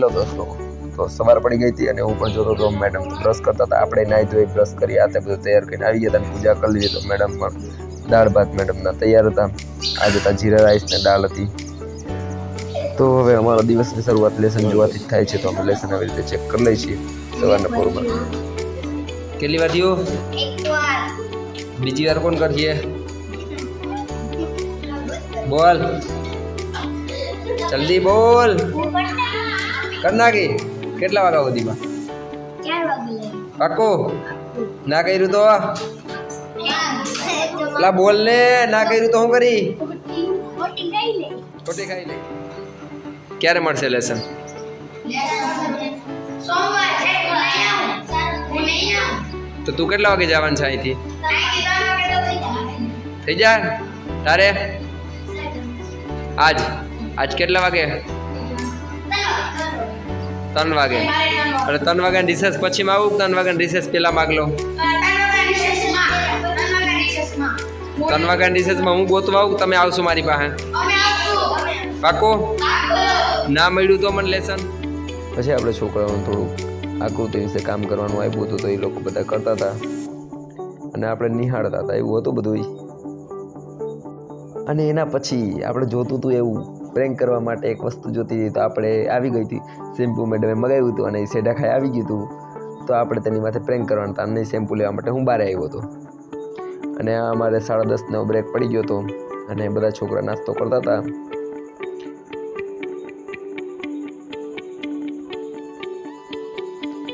એટલો દોસ્તો તો સવાર પડી ગઈ હતી અને હું પણ જોતો હતો મેડમ બ્રશ કરતા હતા. આપણે નાહી ધોઈ બ્રશ કરી આ તે બધું તૈયાર કરીને આવી ગયા હતા પૂજા કરી લીધી. તો મેડમ પણ દાળ ભાત મેડમના તૈયાર હતા. આજે હતા જીરા રાઈસ ને દાળ હતી. તો હવે અમારો દિવસની શરૂઆત લેસન જોવાથી જ થાય છે. તો અમે લેસન આવી રીતે ચેક કરી લઈએ છીએ સવારના પોરમાં. કેટલી વાર થયું? બીજી વાર કોણ કરીએ બોલ. જલ્દી બોલ. કર નાખી. કેટલા વાગ્યા સુધીમાં? પાક્કો? ના કર્યું તો? પેલા બોલ ને ના કર્યું તો હું કરી? ખોટી ખાઈ લે. ક્યારે મળશે લેસન? તો તું કેટલા વાગે જવાનું છે અહીંથી? થઈ જાય? તારે? આજ? આજ કેટલા વાગે? ત્રણ વાગે. અને ત્રણ વાગ્યા રિસેસ પછી માં આવું? ત્રણ વાગ્યા રિસેસ પહેલા માગ લો. ત્રણ વાગ્યા રિસેસમાં હું ગોતવા આવું? તમે આવશો મારી પાસે. પાકો ના મળ્યું તો મને લેસન. પછી આપણે છોકરાઓને થોડુંક આકૃતિ વિશે કામ કરવાનું આપ્યું હતું તો એ લોકો બધા કરતા હતા. અને આપણે નિહાળતા હતા. એવું હતું બધું અને એના પછી આપણે જોતું હતું એવું. પ્રેન્ક કરવા માટે એક વસ્તુ જોતી હતી તો આપણે આવી ગઈ હતી. શેમ્પુ મેડમે મગાવ્યું હતું અને એ શેડા ખાઈ આવી ગયું હતું. તો આપણે તેની માથે પ્રેન્ક કરવાનું હતા. અને શેમ્પુ લેવા માટે હું બહાર આવ્યો હતો. અને અમારે સાડા દસનો બ્રેક પડી ગયો હતો અને બધા છોકરા નાસ્તો કરતા હતા.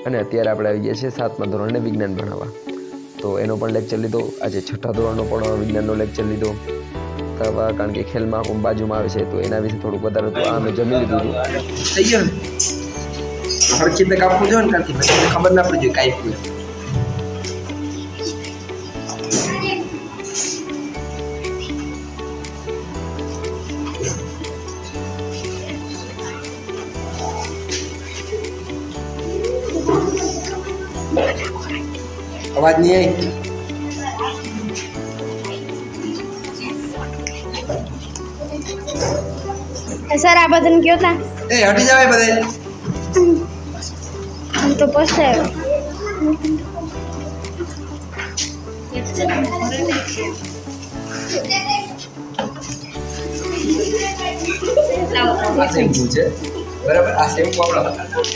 અને અત્યારે આપણે આવી ગયા છીએ સાતમા ધોરણને વિજ્ઞાન ભણાવવા. તો એનો પણ લેક્ચર લીધો. આજે છઠ્ઠા ધોરણનો પણ વિજ્ઞાનનો લેક્ચર લીધો. કરવા કારણ કે ખેલમાં મહાકુંભ બાજુમાં આવે છે, તો એના વિશે થોડુંક વધારે તો આ મેં જમી લીધું હતું. થઈ ગયો હરખી કાપવું જોઈએ ને કાંથી પછી ખબર ના પડી જોઈએ કાંઈ અવાજ નહીં આવી? સર આ બધાને કયો તા? એ હટી જાવે બધે. હું તો પછતાયો આ શેમ્પુ છે. બરાબર? આ શેમ્પુ આપણો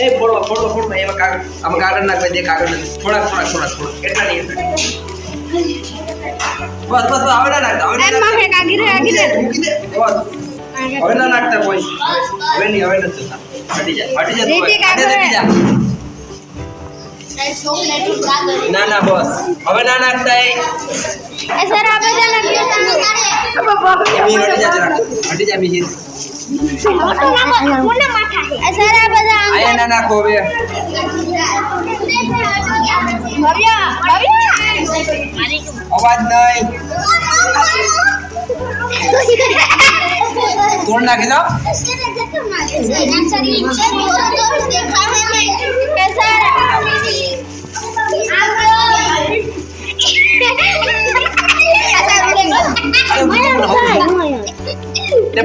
એ ફોડો ફોડો ફોડો. એમાં કાગળ આમાં કાગળ નાખવા દે કાગળ થોડા થોડા થોડા થોડા એટલા નહીં. બસ બસ બસ, હવે ના નાખતા હવે ના એમ માં નાખતા. ફેંક આગી રે આગી મૂકી દે. બસ. હવે ના નાખતા કોઈ. હવે નહીં હવે નથી હટી જા હટી જા તું. હટી જા. ના ના બસ. હવે ના નાખતા એ. સર આ બધાને કયો તા એ મીર હટી જા હટી જા નાખો હવે. ભવ્ય. અવાજ નહીં. તોડ નાખી દો?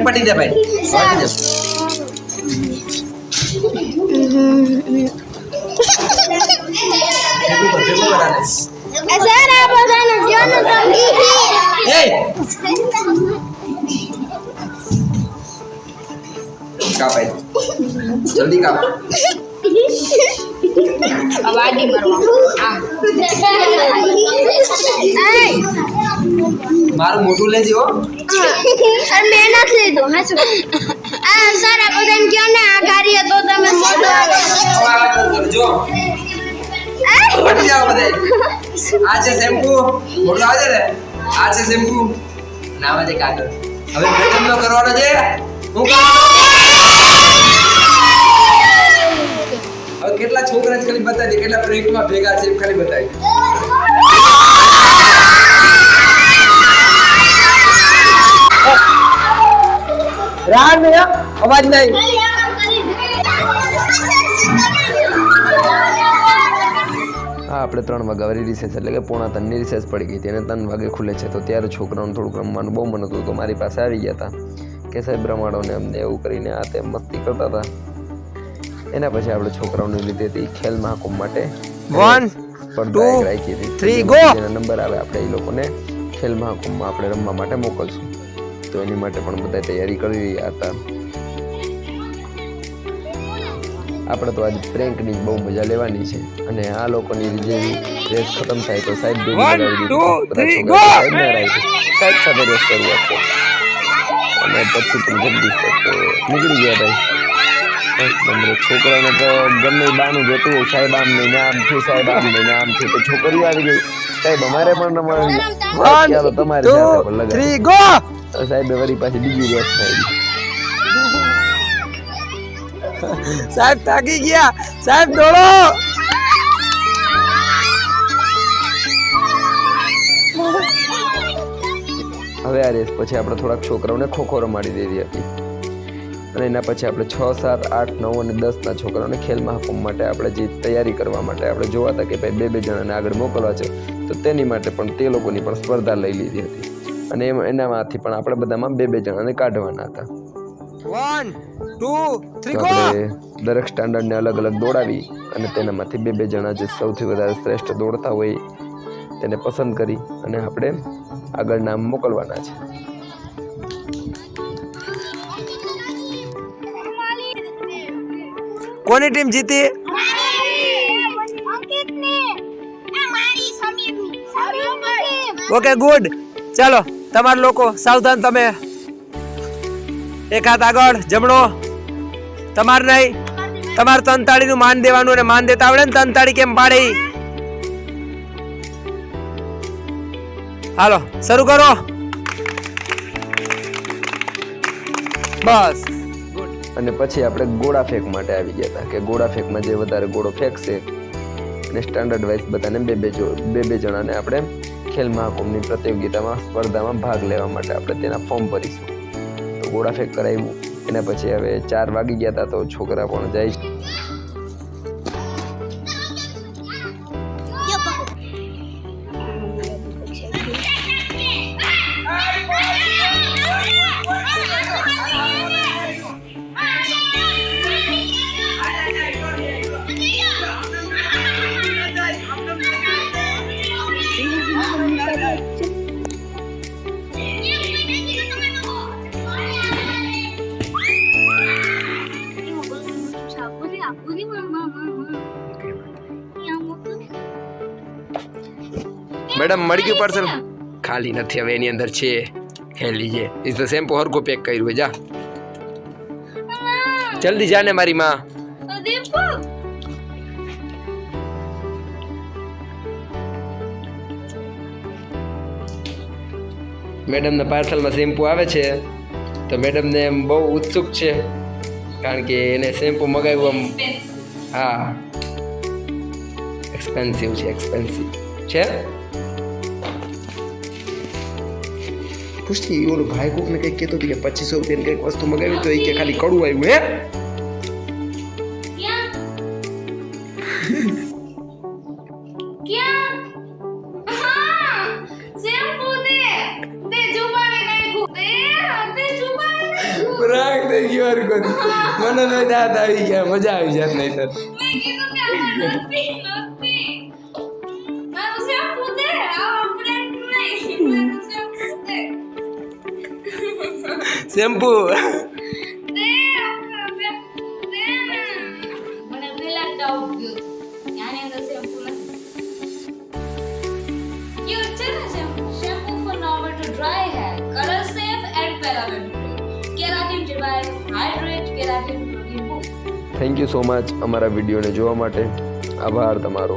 પટી દે. ભાઈ જલ્દી કાપ મારું મોટું લેજો સર મેં નથી લીધું હા શું આ સર આ બધાને કયો ને આ કાર્ય તો તમે મોટું જો. હટી જાઓ બધે. આ છે શેમ્પુ. મોટું આવે છે ને? આ છે શેમ્પુ. નામ છે કાગળ. હવે મેડમ નો કરવાનો છે. હું કરવાનો કેટલા છોકરા ખાલી બતાવી દે, કેટલા પ્રેમમાં ભેગા છે ખાલી બતાવી અવાજ નહીં. હા, આપણે ત્રણ વાગ્યા રિસેસ એટલે કે પોણા ત્રણની રિસેસ પડી ગઈ હતી અને ત્રણ વાગે ખુલે છે. તો ત્યારે છોકરાઓને થોડુંક રમવાનું બહુ મન હતું, તો મારી પાસે આવી ગયા હતા. કે સાહેબ, રમાડો ને અમને એવું કરીને આ તે મસ્તી કરતા હતા. એના પછી આપણે છોકરાઓને લીધી હતી ખેલ મહાકુંભ માટે. વન સ્પર્ધા રાખી હતી. three, જેમાં નંબર આવે આપણે એ લોકોને ખેલ મહાકુંભમાં આપણે રમવા માટે મોકલશું. તો એની માટે પણ બધા તૈયારી કરી રહ્યા હતા. આપણે તો આજે પ્રેન્કની બહુ મજા લેવાની છે. અને આ લોકોની જે રેસ ખતમ થાય તો સાહેબ. સાહેબ સાથે રેસ શરૂઆત કરી. અને પછી પણ જગદીશ નીકળી ગયા ભાઈ. છોકરાને તો ગમે બાનું જોતું હોય સાહેબ આમ નહીં આમથી સાહેબ આમ નહીં આમથી તો છોકરીઓ આવી ગઈ. સાહેબ અમારે પણ ચાલો તમારે લગાવી. તો સાહેબે વળી પાછી બીજી રેસ આવી. સાહેબ થાકી ગયા. સાહેબ દોડો! હવે આ રેસ પછી આપણે થોડાક છોકરાઓને ખોખો રમાડી દેવી હતી અને એના પછી આપણે છ સાત આઠ નવ અને દસના છોકરાઓને ખેલ મહાકુંભ માટે આપણે જે તૈયારી કરવા માટે આપણે જોવા હતા કે ભાઈ બે બે જણાને આગળ મોકલવા છે તો તેની માટે પણ તે લોકોની પણ સ્પર્ધા લઈ લીધી હતી. અને એમ એનામાંથી પણ આપણે બધામાં બે બે જણાને કાઢવાના હતા. વન ટુ થ્રી ગો આપણે દરેક સ્ટાન્ડર્ડને અલગ અલગ દોડાવી અને તેનામાંથી બે બે જણા જે સૌથી વધારે શ્રેષ્ઠ દોડતા હોય તેને પસંદ કરી અને આપણે આગળ નામ મોકલવાના છે. કોની ટીમ જીતી? ઓકે ગુડ ચાલો તમારા લોકો સાવધાન તમે. એક હાથ આગળ જમણો. તમાર નહીં. તમારે તનતાળી નું માન દેવાનું અને માન દેતા આવડે ને તનતાળી કેમ પાડે હાલો શરૂ કરો. બસ. અને પછી આપણે ગોળા ફેંક માટે આવી ગયા હતા, કે ગોળા ફેંકમાં જે વધારે ગોળો ફેંકશે અને સ્ટાન્ડર્ડ વાઇઝ બધાને બે બે બે બે જણાને આપણે ખેલ મહાકુંભની પ્રતિયોગિતામાં, સ્પર્ધામાં ભાગ લેવા માટે આપણે તેના ફોર્મ ભરીશું. તો ગોળા ફેંક કરાવ્યું, એના પછી હવે ચાર વાગી ગયા હતા તો છોકરા પણ જાય છે. મેડમ મળી ગયું પાર્સલ ખાલી નથી હવે એની અંદર છે. હે લીજે. ઇઝ ધ શેમ્પુ હરકો પેક કર્યું જા. જલ્દી જાને મારી માં. મેડમના પાર્સલમાં શેમ્પુ આવે છે. તો મેડમને એમ બહુ ઉત્સુક છે. કારણ કે એને શેમ્પુ મગાવ્યું આમ હા. એક્સપેન્સિવ છે એક્સપેન્સિવ છે? પૂછતી ઓલો ભાઈ કોકને કંઈક કહેતો હતો કે પચીસો રૂપિયાની કંઈક વસ્તુ મગાવી તો એ કે ખાલી કડું આવ્યું હે રાગ થઈ ગયો હરકો મને તો દાંત આવી ગયા મજા આવી જાત નહીં તો boost thank you so much અમારા વિડીયોને જોવા માટે આભાર તમારો.